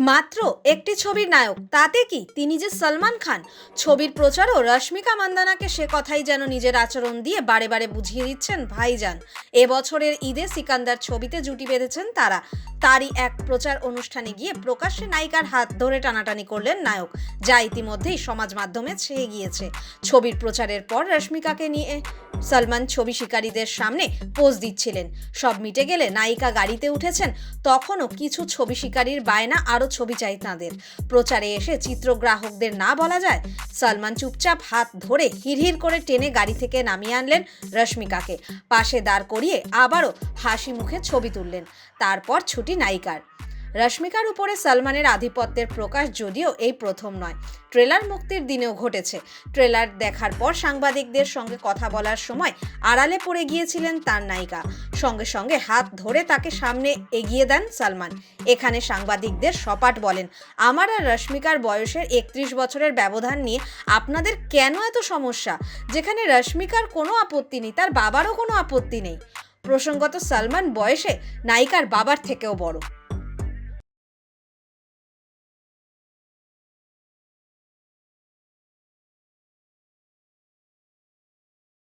মাত্র একটি ছবির নায়ক, তাতে কি তিনি যে সলমান খান? ছবির প্রচারও রশ্মিকা মান্দানাকে সে কথাই যেন নিজের আচরণ দিয়ে বারে বারে বুঝিয়ে দিচ্ছেন ভাইজান। এবছরের ঈদে সিকান্দার ছবিতে জুটি বেঁধেছেন তারা। তারই এক প্রচার অনুষ্ঠানে গিয়ে প্রকাশ্যে নায়িকার হাত ধরে টানাটানি করলেন নায়ক, যা ইতিমধ্যেই সমাজ মাধ্যমে ছেয়ে গিয়েছে। ছবির প্রচারের পর রশ্মিকাকে নিয়ে সলমান ছবি শিকারীদের সামনে পোজ দিচ্ছিলেন। সব মিটে গেলে নায়িকা গাড়িতে উঠেছেন, তখনও কিছু ছবি শিকারীর বায়না আরও ছবি চাই তাঁদের। প্রচারে এসে চিত্রগ্রাহকদের না বলা যায়, সলমান চুপচাপ হাত ধরে হিড়হিড় করে টেনে গাড়ি থেকে নামিয়ে আনলেন রশ্মিকাকে। পাশে দাঁড় করিয়ে আবারও হাসি মুখে ছবি তুললেন। তারপর ছুটি নায়িকার। রশ্মিকার উপরে সলমানের আধিপত্যের প্রকাশ যদিও এই প্রথম নয়। ট্রেলার মুক্তির দিনেও ঘটেছে। ট্রেলার দেখার পর সাংবাদিকদের সঙ্গে কথা বলার সময় আড়ালে পড়ে গিয়েছিলেন তার নায়িকা। সঙ্গে সঙ্গে হাত ধরে তাকে সামনে এগিয়ে দেন সালমান। এখানে সাংবাদিকদের সপাট বলেন, আমার আর রশ্মিকার বয়সের একত্রিশ বছরের ব্যবধান নিয়ে আপনাদের কেন এত সমস্যা? যেখানে রশ্মিকার কোনো আপত্তি নেই, তার বাবারও কোনো আপত্তি নেই। প্রসঙ্গত সালমান বয়সে নায়িকার বাবার থেকেও বড়।